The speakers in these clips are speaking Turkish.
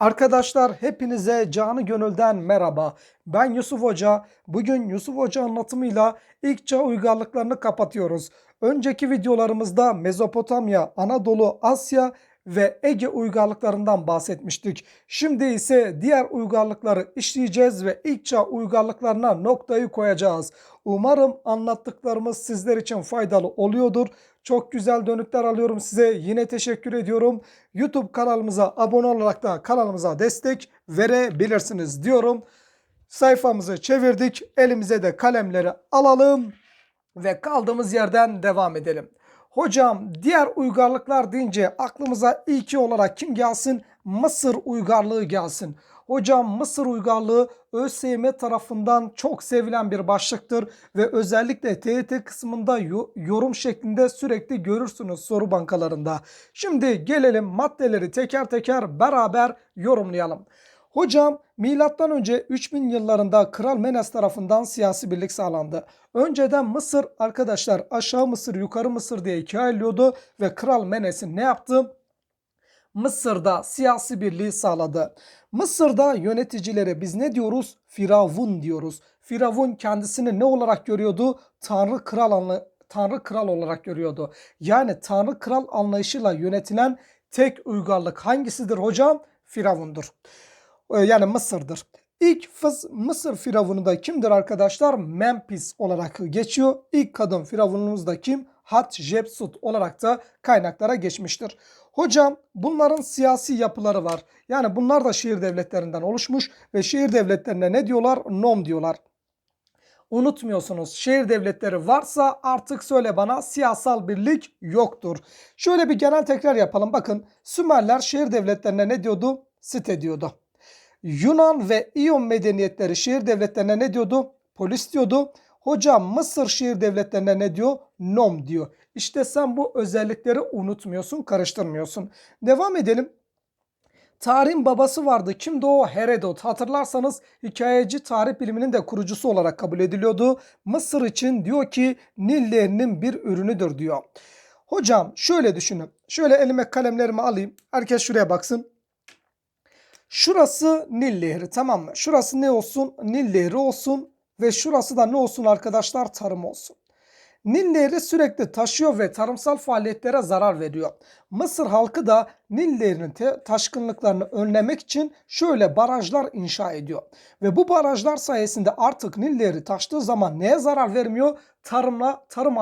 Arkadaşlar hepinize canı gönülden merhaba. Ben Yusuf Hoca. Bugün Yusuf Hoca anlatımıyla ilk çağ uygarlıklarını kapatıyoruz. Önceki videolarımızda Mezopotamya, Anadolu, Asya ve Ege uygarlıklarından bahsetmiştik. Şimdi ise diğer uygarlıkları işleyeceğiz ve ilk çağ uygarlıklarına noktayı koyacağız. Umarım anlattıklarımız sizler için faydalı oluyordur. Çok güzel dönükler alıyorum size. Yine teşekkür ediyorum. YouTube kanalımıza abone olarak da kanalımıza destek verebilirsiniz diyorum. Sayfamızı çevirdik. Elimize de kalemleri alalım ve kaldığımız yerden devam edelim. Hocam diğer uygarlıklar deyince aklımıza ilki olarak kim gelsin? Mısır uygarlığı gelsin. Hocam Mısır uygarlığı ÖSYM tarafından çok sevilen bir başlıktır ve özellikle TYT kısmında yo- yorum şeklinde sürekli görürsünüz soru bankalarında. Şimdi gelelim maddeleri teker teker beraber yorumlayalım. Hocam milattan önce 3000 yıllarında Kral Menes tarafından siyasi birlik sağlandı. Önceden Mısır arkadaşlar aşağı Mısır yukarı Mısır diye ikiye ayrılıyordu ve Kral Menes'in ne yaptı? Mısır'da siyasi birliği sağladı. Mısır'da yöneticilere biz ne diyoruz? Firavun diyoruz. Firavun kendisini ne olarak görüyordu? Tanrı kral anla Tanrı kral olarak görüyordu. Yani Tanrı kral anlayışıyla yönetilen tek uygarlık hangisidir hocam? Firavundur. Ee, Yani Mısır'dır. İlk Fız- Mısır firavunu da kimdir arkadaşlar? Memphis olarak geçiyor. İlk kadın firavunumuz da kim? Hatshepsut olarak da kaynaklara geçmiştir. Hocam bunların siyasi yapıları var. Yani bunlar da şehir devletlerinden oluşmuş ve şehir devletlerine ne diyorlar? Nom diyorlar. Unutmuyorsunuz şehir devletleri varsa artık söyle bana siyasal birlik yoktur. Şöyle bir genel tekrar yapalım. Bakın Sümerler şehir devletlerine ne diyordu? Site diyordu. Yunan ve İyon medeniyetleri şehir devletlerine ne diyordu? Polis diyordu. Hocam Mısır şehir devletlerine ne diyor? Nom diyor. İşte sen bu özellikleri unutmuyorsun, karıştırmıyorsun. Devam edelim. Tarihin babası vardı. Kimdi o? Herodot. Hatırlarsanız hikayeci tarih biliminin de kurucusu olarak kabul ediliyordu. Mısır için diyor ki Nil Nehri'nin bir ürünüdür diyor. Hocam şöyle düşünün. Şöyle elime kalemlerimi alayım. Herkes şuraya baksın. Şurası Nil Nehri tamam mı? Şurası ne olsun? Nil Nehri olsun ve şurası da ne olsun arkadaşlar? Tarım olsun. Nil Nehri sürekli taşıyor ve tarımsal faaliyetlere zarar veriyor. Mısır halkı da Nil Nehri'nin taşkınlıklarını önlemek için şöyle barajlar inşa ediyor. Ve bu barajlar sayesinde artık Nil Nehri taştığı zaman neye zarar vermiyor? Tarımla tarım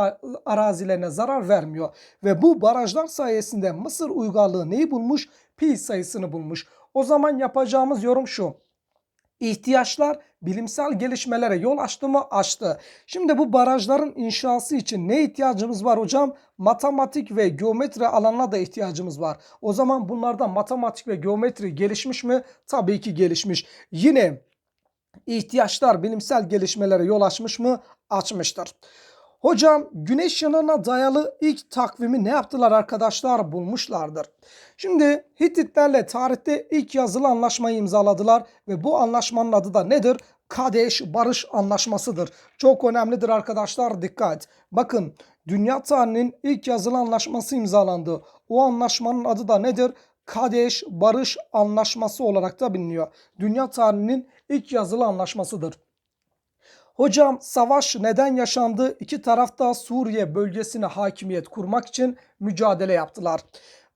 arazilerine zarar vermiyor. Ve bu barajlar sayesinde Mısır uygarlığı neyi bulmuş? Pi sayısını bulmuş. O zaman yapacağımız yorum şu. İhtiyaçlar bilimsel gelişmelere yol açtı mı? Açtı. Şimdi bu barajların inşası için ne ihtiyacımız var hocam? Matematik ve geometri alanına da ihtiyacımız var. O zaman bunlardan matematik ve geometri gelişmiş mi? Tabii ki gelişmiş. Yine ihtiyaçlar bilimsel gelişmelere yol açmış mı? Açmıştır. Hocam güneş yanına dayalı ilk takvimi ne yaptılar arkadaşlar? Bulmuşlardır. Şimdi Hititlerle tarihte ilk yazılı anlaşmayı imzaladılar ve bu anlaşmanın adı da nedir? Kadeş Barış Anlaşması'dır. Çok önemlidir arkadaşlar dikkat. Bakın dünya tarihinin ilk yazılı anlaşması imzalandı. O anlaşmanın adı da nedir? Kadeş Barış Anlaşması olarak da biliniyor. Dünya tarihinin ilk yazılı anlaşmasıdır. Hocam savaş neden yaşandı? İki taraf da Suriye bölgesine hakimiyet kurmak için mücadele yaptılar.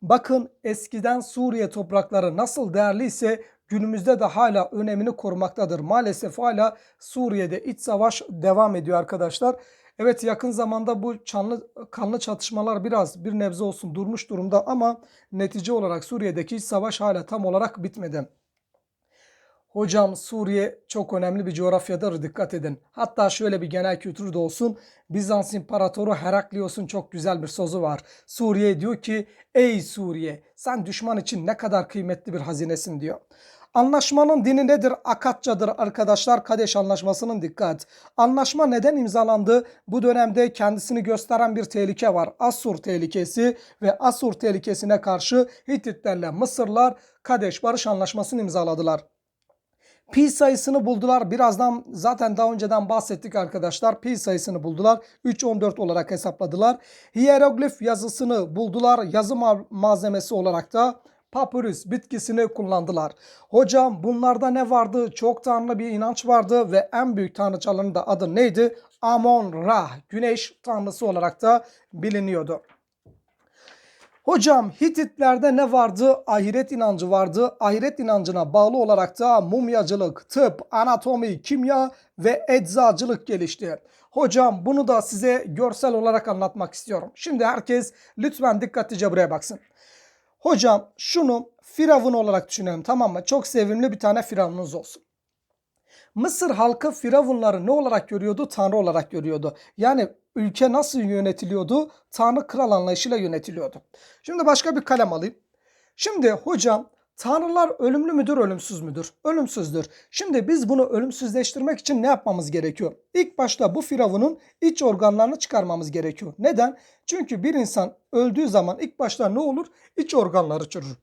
Bakın eskiden Suriye toprakları nasıl değerliyse günümüzde de hala önemini korumaktadır. Maalesef hala Suriye'de iç savaş devam ediyor arkadaşlar. Evet yakın zamanda bu canlı, kanlı çatışmalar biraz bir nebze olsun durmuş durumda ama netice olarak Suriye'deki iç savaş hala tam olarak bitmedi. Hocam Suriye çok önemli bir coğrafyadır dikkat edin. Hatta şöyle bir genel kültür de olsun. Bizans İmparatoru Heraklios'un çok güzel bir sözü var. Suriye diyor ki ey Suriye sen düşman için ne kadar kıymetli bir hazinesin diyor. Anlaşmanın dini nedir? Akatçadır arkadaşlar. Kadeş Anlaşması'nın dikkat. Anlaşma neden imzalandı? Bu dönemde kendisini gösteren bir tehlike var. Asur tehlikesi ve Asur tehlikesine karşı Hititlerle Mısırlar Kadeş Barış Anlaşması'nı imzaladılar. Pi sayısını buldular. Birazdan zaten daha önceden bahsettik arkadaşlar. Pi sayısını buldular. 3.14 olarak hesapladılar. Hieroglif yazısını buldular. Yazı ma- malzemesi olarak da papyrus bitkisini kullandılar. Hocam bunlarda ne vardı? Çok tanrı bir inanç vardı ve en büyük tanrıçaların da adı neydi? Amon Ra, güneş tanrısı olarak da biliniyordu. Hocam Hititlerde ne vardı? Ahiret inancı vardı. Ahiret inancına bağlı olarak da mumyacılık, tıp, anatomi, kimya ve eczacılık gelişti. Hocam bunu da size görsel olarak anlatmak istiyorum. Şimdi herkes lütfen dikkatlice buraya baksın. Hocam şunu firavun olarak düşünelim tamam mı? Çok sevimli bir tane firavununuz olsun. Mısır halkı firavunları ne olarak görüyordu? Tanrı olarak görüyordu. Yani ülke nasıl yönetiliyordu? Tanrı kral anlayışıyla yönetiliyordu. Şimdi başka bir kalem alayım. Şimdi hocam tanrılar ölümlü müdür, ölümsüz müdür? Ölümsüzdür. Şimdi biz bunu ölümsüzleştirmek için ne yapmamız gerekiyor? İlk başta bu firavunun iç organlarını çıkarmamız gerekiyor. Neden? Çünkü bir insan öldüğü zaman ilk başta ne olur? İç organları çürür.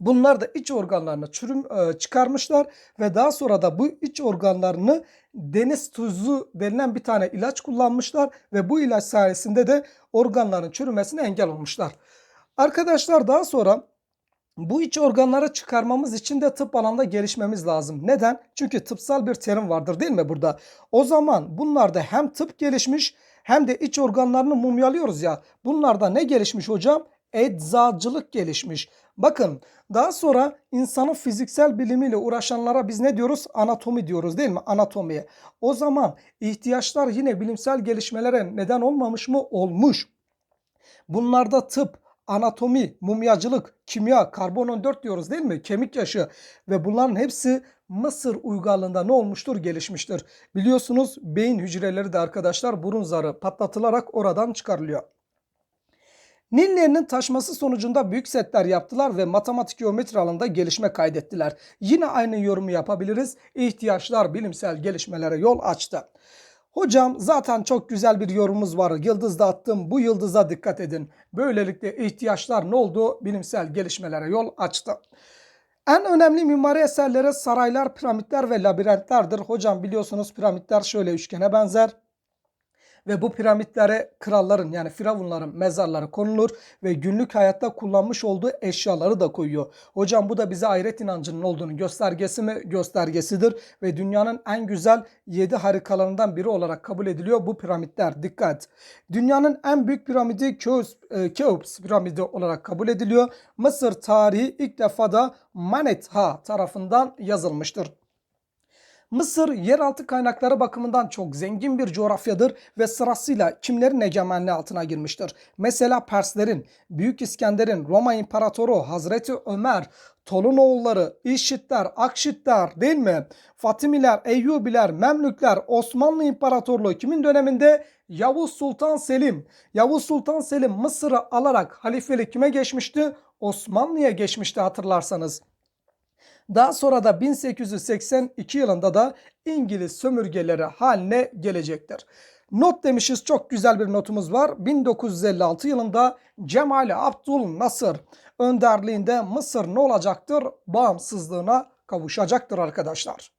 Bunlar da iç organlarını çürüm e, çıkarmışlar ve daha sonra da bu iç organlarını deniz tuzu denilen bir tane ilaç kullanmışlar ve bu ilaç sayesinde de organların çürümesine engel olmuşlar. Arkadaşlar daha sonra bu iç organları çıkarmamız için de tıp alanda gelişmemiz lazım. Neden? Çünkü tıpsal bir terim vardır değil mi burada? O zaman bunlarda hem tıp gelişmiş hem de iç organlarını mumyalıyoruz ya. Bunlarda ne gelişmiş hocam? Eczacılık gelişmiş. Bakın daha sonra insanın fiziksel bilimiyle uğraşanlara biz ne diyoruz? Anatomi diyoruz değil mi? Anatomiye. O zaman ihtiyaçlar yine bilimsel gelişmelere neden olmamış mı? Olmuş. Bunlarda tıp, anatomi, mumyacılık, kimya, karbon 14 diyoruz değil mi? Kemik yaşı ve bunların hepsi Mısır uygarlığında ne olmuştur? Gelişmiştir. Biliyorsunuz beyin hücreleri de arkadaşlar burun zarı patlatılarak oradan çıkarılıyor. Nillerinin taşması sonucunda büyük setler yaptılar ve matematik geometri alanında gelişme kaydettiler. Yine aynı yorumu yapabiliriz. İhtiyaçlar bilimsel gelişmelere yol açtı. Hocam zaten çok güzel bir yorumumuz var. Yıldızda attım. Bu yıldıza dikkat edin. Böylelikle ihtiyaçlar ne oldu? Bilimsel gelişmelere yol açtı. En önemli mimari eserlere saraylar, piramitler ve labirentlerdir. Hocam biliyorsunuz piramitler şöyle üçgene benzer ve bu piramitlere kralların yani firavunların mezarları konulur ve günlük hayatta kullanmış olduğu eşyaları da koyuyor. Hocam bu da bize ahiret inancının olduğunu göstergesi mi? Göstergesidir ve dünyanın en güzel 7 harikalarından biri olarak kabul ediliyor bu piramitler. Dikkat! Dünyanın en büyük piramidi Keops, e, Keops piramidi olarak kabul ediliyor. Mısır tarihi ilk defa da Manetha tarafından yazılmıştır. Mısır yeraltı kaynakları bakımından çok zengin bir coğrafyadır ve sırasıyla kimlerin egemenliği altına girmiştir. Mesela Perslerin, Büyük İskender'in, Roma İmparatoru Hazreti Ömer, Tolunoğulları, İşitler, Akşitler değil mi? Fatimiler, Eyyubiler, Memlükler, Osmanlı İmparatorluğu kimin döneminde? Yavuz Sultan Selim. Yavuz Sultan Selim Mısır'ı alarak halifelik kime geçmişti? Osmanlı'ya geçmişti hatırlarsanız. Daha sonra da 1882 yılında da İngiliz sömürgeleri haline gelecektir. Not demişiz çok güzel bir notumuz var. 1956 yılında Cemal Abdul Nasır önderliğinde Mısır ne olacaktır? Bağımsızlığına kavuşacaktır arkadaşlar.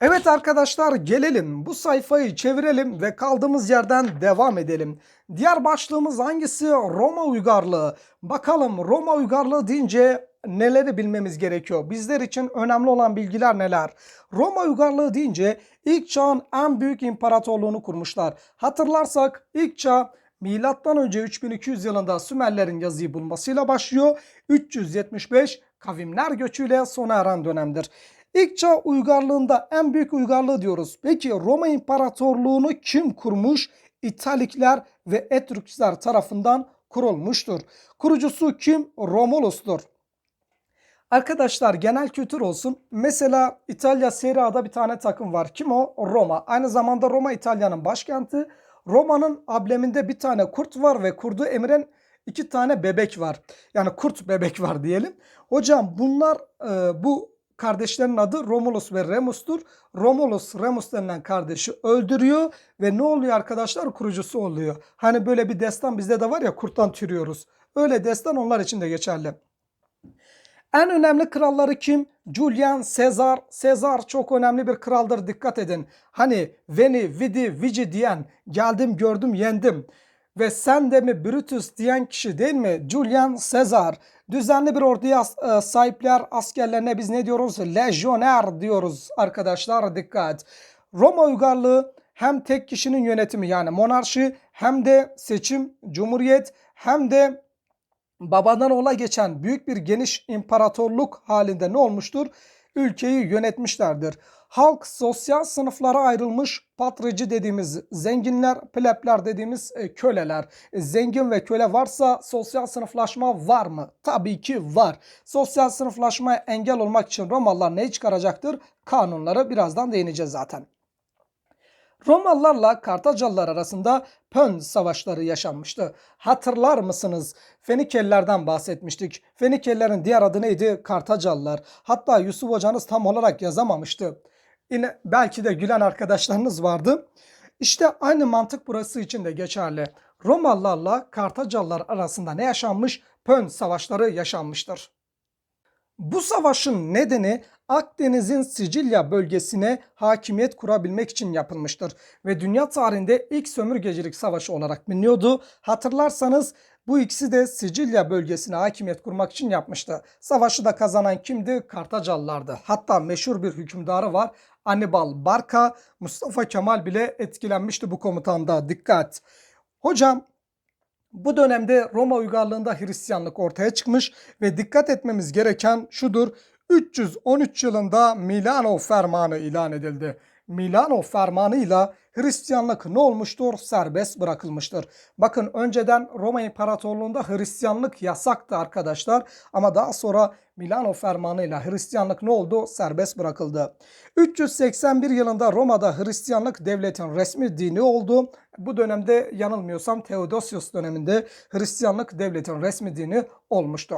Evet arkadaşlar gelelim bu sayfayı çevirelim ve kaldığımız yerden devam edelim. Diğer başlığımız hangisi? Roma uygarlığı. Bakalım Roma uygarlığı deyince neleri bilmemiz gerekiyor? Bizler için önemli olan bilgiler neler? Roma uygarlığı deyince ilk çağın en büyük imparatorluğunu kurmuşlar. Hatırlarsak ilk çağ Milattan önce 3200 yılında Sümerlerin yazıyı bulmasıyla başlıyor. 375 kavimler göçüyle sona eren dönemdir. İlk çağ uygarlığında en büyük uygarlığı diyoruz. Peki Roma İmparatorluğunu kim kurmuş? İtalikler ve Etrüskler tarafından kurulmuştur. Kurucusu kim? Romulus'tur. Arkadaşlar genel kültür olsun. Mesela İtalya Serie A'da bir tane takım var. Kim o? Roma. Aynı zamanda Roma İtalya'nın başkenti. Roma'nın ableminde bir tane kurt var ve kurdu emiren iki tane bebek var. Yani kurt bebek var diyelim. Hocam bunlar e, bu kardeşlerin adı Romulus ve Remus'tur. Romulus Remus denilen kardeşi öldürüyor ve ne oluyor arkadaşlar? Kurucusu oluyor. Hani böyle bir destan bizde de var ya kurttan türüyoruz. Öyle destan onlar için de geçerli. En önemli kralları kim? Julian Caesar. Caesar çok önemli bir kraldır dikkat edin. Hani Veni, Vidi, Vici diyen geldim gördüm yendim. Ve sen de mi Brutus diyen kişi değil mi? Julian Caesar. Düzenli bir orduya e, sahipler askerlerine biz ne diyoruz? Lejyoner diyoruz arkadaşlar dikkat. Roma uygarlığı hem tek kişinin yönetimi yani monarşi hem de seçim, cumhuriyet hem de babadan oğula geçen büyük bir geniş imparatorluk halinde ne olmuştur? Ülkeyi yönetmişlerdir. Halk sosyal sınıflara ayrılmış patrici dediğimiz zenginler, plebler dediğimiz e, köleler. E, Zengin ve köle varsa sosyal sınıflaşma var mı? Tabii ki var. Sosyal sınıflaşmaya engel olmak için Romalılar ne çıkaracaktır? Kanunları birazdan değineceğiz zaten. Romalılarla Kartacalılar arasında Pön savaşları yaşanmıştı. Hatırlar mısınız? Fenikelilerden bahsetmiştik. Fenikelilerin diğer adı neydi? Kartacalılar. Hatta Yusuf hocanız tam olarak yazamamıştı. Yine belki de gülen arkadaşlarınız vardı. İşte aynı mantık burası için de geçerli. Romalılarla Kartacalılar arasında ne yaşanmış? Pön savaşları yaşanmıştır. Bu savaşın nedeni Akdeniz'in Sicilya bölgesine hakimiyet kurabilmek için yapılmıştır ve dünya tarihinde ilk sömürgecilik savaşı olarak biliniyordu. Hatırlarsanız bu ikisi de Sicilya bölgesine hakimiyet kurmak için yapmıştı. Savaşı da kazanan kimdi? Kartacalılardı. Hatta meşhur bir hükümdarı var. Anibal Barca, Mustafa Kemal bile etkilenmişti bu komutanda. Dikkat! Hocam bu dönemde Roma uygarlığında Hristiyanlık ortaya çıkmış ve dikkat etmemiz gereken şudur. 313 yılında Milano Fermanı ilan edildi. Milano Fermanı'yla Hristiyanlık ne olmuştur? Serbest bırakılmıştır. Bakın önceden Roma İmparatorluğu'nda Hristiyanlık yasaktı arkadaşlar. Ama daha sonra Milano Fermanı'yla Hristiyanlık ne oldu? Serbest bırakıldı. 381 yılında Roma'da Hristiyanlık devletin resmi dini oldu. Bu dönemde yanılmıyorsam Theodosius döneminde Hristiyanlık devletin resmi dini olmuştu.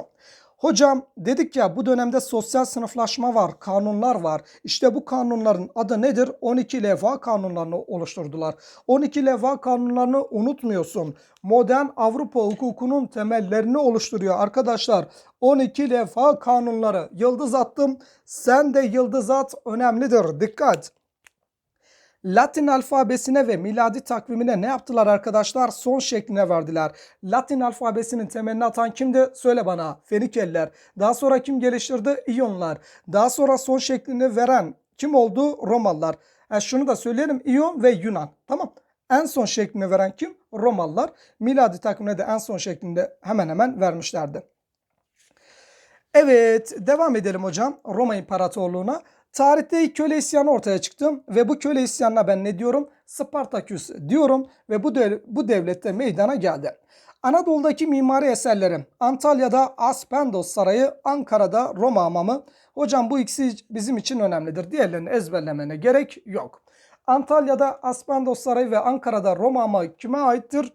Hocam dedik ya bu dönemde sosyal sınıflaşma var, kanunlar var. İşte bu kanunların adı nedir? 12 levha kanunlarını oluşturdular. 12 levha kanunlarını unutmuyorsun. Modern Avrupa hukukunun temellerini oluşturuyor arkadaşlar. 12 levha kanunları. Yıldız attım. Sen de yıldız at. Önemlidir. Dikkat. Latin alfabesine ve miladi takvimine ne yaptılar arkadaşlar? Son şekline verdiler. Latin alfabesinin temelini atan kimdi? Söyle bana. Fenikeliler. Daha sonra kim geliştirdi? İyonlar. Daha sonra son şeklini veren kim oldu? Romalılar. E şunu da söyleyelim. İyon ve Yunan. Tamam. En son şeklini veren kim? Romalılar. Miladi takvimine de en son şeklinde hemen hemen vermişlerdi. Evet devam edelim hocam Roma İmparatorluğu'na. Tarihte ilk köle isyanı ortaya çıktı ve bu köle isyanına ben ne diyorum? Spartaküs diyorum ve bu, dev bu devlette meydana geldi. Anadolu'daki mimari eserleri Antalya'da Aspendos Sarayı, Ankara'da Roma Hamamı. Hocam bu ikisi bizim için önemlidir. Diğerlerini ezberlemene gerek yok. Antalya'da Aspendos Sarayı ve Ankara'da Roma Hamamı kime aittir?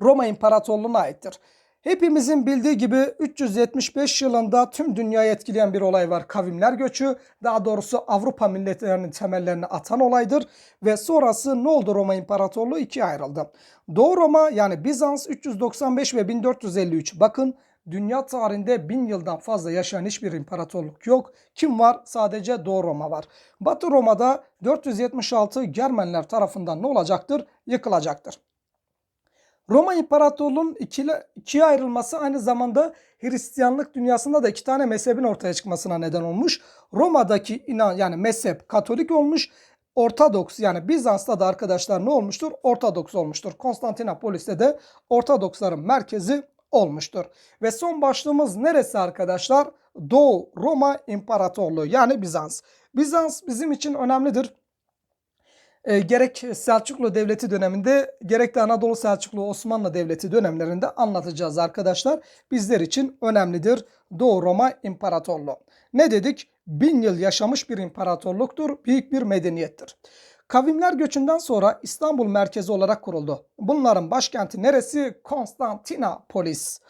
Roma İmparatorluğu'na aittir. Hepimizin bildiği gibi 375 yılında tüm dünyayı etkileyen bir olay var. Kavimler göçü, daha doğrusu Avrupa milletlerinin temellerini atan olaydır. Ve sonrası ne oldu Roma İmparatorluğu? ikiye ayrıldı. Doğu Roma yani Bizans 395 ve 1453. Bakın dünya tarihinde bin yıldan fazla yaşayan hiçbir imparatorluk yok. Kim var? Sadece Doğu Roma var. Batı Roma'da 476 Germenler tarafından ne olacaktır? Yıkılacaktır. Roma İmparatorluğu'nun ikiye ayrılması aynı zamanda Hristiyanlık dünyasında da iki tane mezhebin ortaya çıkmasına neden olmuş. Roma'daki inan yani mezhep Katolik olmuş. Ortodoks yani Bizans'ta da arkadaşlar ne olmuştur? Ortodoks olmuştur. Konstantinopolis'te de Ortodoksların merkezi olmuştur. Ve son başlığımız neresi arkadaşlar? Doğu Roma İmparatorluğu yani Bizans. Bizans bizim için önemlidir e, gerek Selçuklu Devleti döneminde gerek de Anadolu Selçuklu Osmanlı Devleti dönemlerinde anlatacağız arkadaşlar. Bizler için önemlidir Doğu Roma İmparatorluğu. Ne dedik? Bin yıl yaşamış bir imparatorluktur, büyük bir medeniyettir. Kavimler göçünden sonra İstanbul merkezi olarak kuruldu. Bunların başkenti neresi? Konstantinopolis.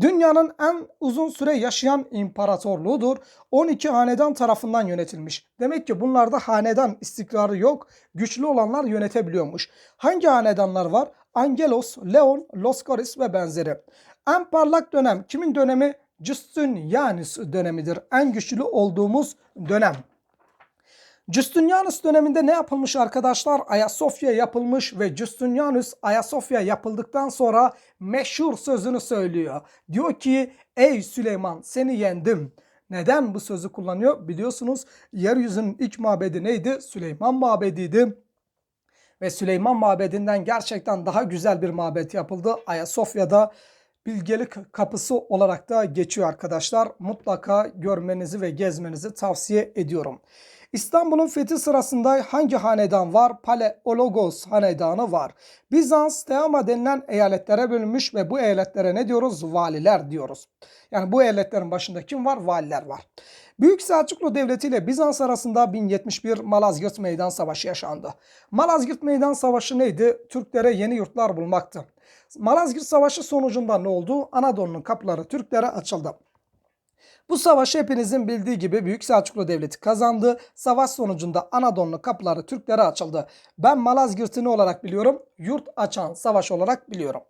Dünyanın en uzun süre yaşayan imparatorluğudur. 12 hanedan tarafından yönetilmiş. Demek ki bunlarda hanedan istikrarı yok. Güçlü olanlar yönetebiliyormuş. Hangi hanedanlar var? Angelos, Leon, Loskaris ve benzeri. En parlak dönem kimin dönemi? Justinianus dönemidir. En güçlü olduğumuz dönem. Justinianus döneminde ne yapılmış arkadaşlar? Ayasofya yapılmış ve Justinianus Ayasofya yapıldıktan sonra meşhur sözünü söylüyor. Diyor ki ey Süleyman seni yendim. Neden bu sözü kullanıyor? Biliyorsunuz yeryüzünün ilk mabedi neydi? Süleyman mabediydi. Ve Süleyman mabedinden gerçekten daha güzel bir mabet yapıldı. Ayasofya'da bilgelik kapısı olarak da geçiyor arkadaşlar. Mutlaka görmenizi ve gezmenizi tavsiye ediyorum. İstanbul'un fethi sırasında hangi hanedan var? Paleologos hanedanı var. Bizans, Teama denilen eyaletlere bölünmüş ve bu eyaletlere ne diyoruz? Valiler diyoruz. Yani bu eyaletlerin başında kim var? Valiler var. Büyük Selçuklu Devleti ile Bizans arasında 1071 Malazgirt Meydan Savaşı yaşandı. Malazgirt Meydan Savaşı neydi? Türklere yeni yurtlar bulmaktı. Malazgirt Savaşı sonucunda ne oldu? Anadolu'nun kapıları Türklere açıldı. Bu savaşı hepinizin bildiği gibi Büyük Selçuklu Devleti kazandı. Savaş sonucunda Anadolu'nun kapıları Türklere açıldı. Ben Malazgirt'i ne olarak biliyorum? Yurt açan savaş olarak biliyorum.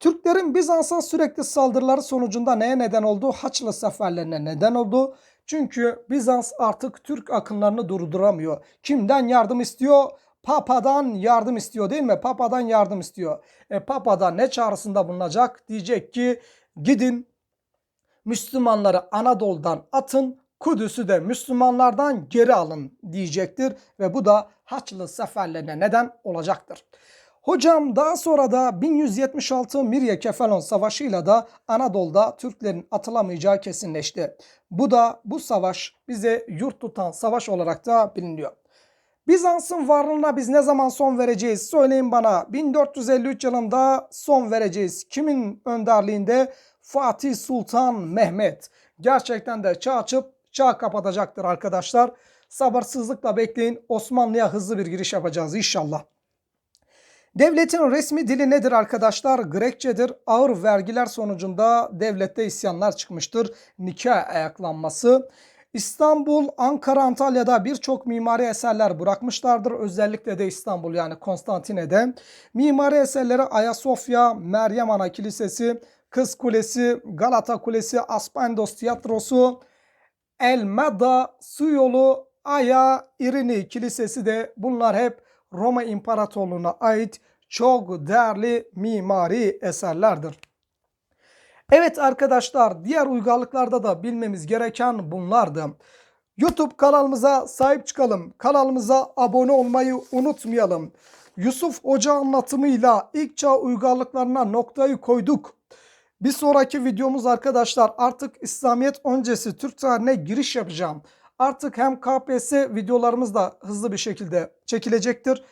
Türklerin Bizans'a sürekli saldırıları sonucunda neye neden oldu? Haçlı seferlerine neden oldu. Çünkü Bizans artık Türk akınlarını durduramıyor. Kimden yardım istiyor? Papa'dan yardım istiyor değil mi? Papa'dan yardım istiyor. E Papa'da ne çağrısında bulunacak? Diyecek ki gidin Müslümanları Anadolu'dan atın, Kudüs'ü de Müslümanlardan geri alın diyecektir ve bu da Haçlı seferlerine neden olacaktır. Hocam daha sonra da 1176 Mirye Kefalon Savaşı'yla da Anadolu'da Türklerin atılamayacağı kesinleşti. Bu da bu savaş bize yurt tutan savaş olarak da biliniyor. Bizans'ın varlığına biz ne zaman son vereceğiz? Söyleyin bana. 1453 yılında son vereceğiz. Kimin önderliğinde? Fatih Sultan Mehmet. Gerçekten de çağ açıp çağ kapatacaktır arkadaşlar. Sabırsızlıkla bekleyin. Osmanlı'ya hızlı bir giriş yapacağız inşallah. Devletin resmi dili nedir arkadaşlar? Grekçedir. Ağır vergiler sonucunda devlette isyanlar çıkmıştır. Nikah ayaklanması. İstanbul, Ankara, Antalya'da birçok mimari eserler bırakmışlardır. Özellikle de İstanbul yani Konstantine'de. Mimari eserleri Ayasofya, Meryem Ana Kilisesi, Kız Kulesi, Galata Kulesi, Aspendos Tiyatrosu, Elmeda Su Yolu, Aya İrini Kilisesi de bunlar hep Roma İmparatorluğu'na ait çok değerli mimari eserlerdir. Evet arkadaşlar diğer uygarlıklarda da bilmemiz gereken bunlardı. YouTube kanalımıza sahip çıkalım. Kanalımıza abone olmayı unutmayalım. Yusuf Hoca anlatımıyla ilk çağ uygarlıklarına noktayı koyduk. Bir sonraki videomuz arkadaşlar artık İslamiyet öncesi Türk tarihine giriş yapacağım. Artık hem KPSS videolarımız da hızlı bir şekilde çekilecektir.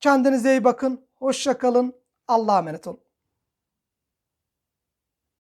Kendinize iyi bakın. Hoşça kalın. Allah'a emanet olun.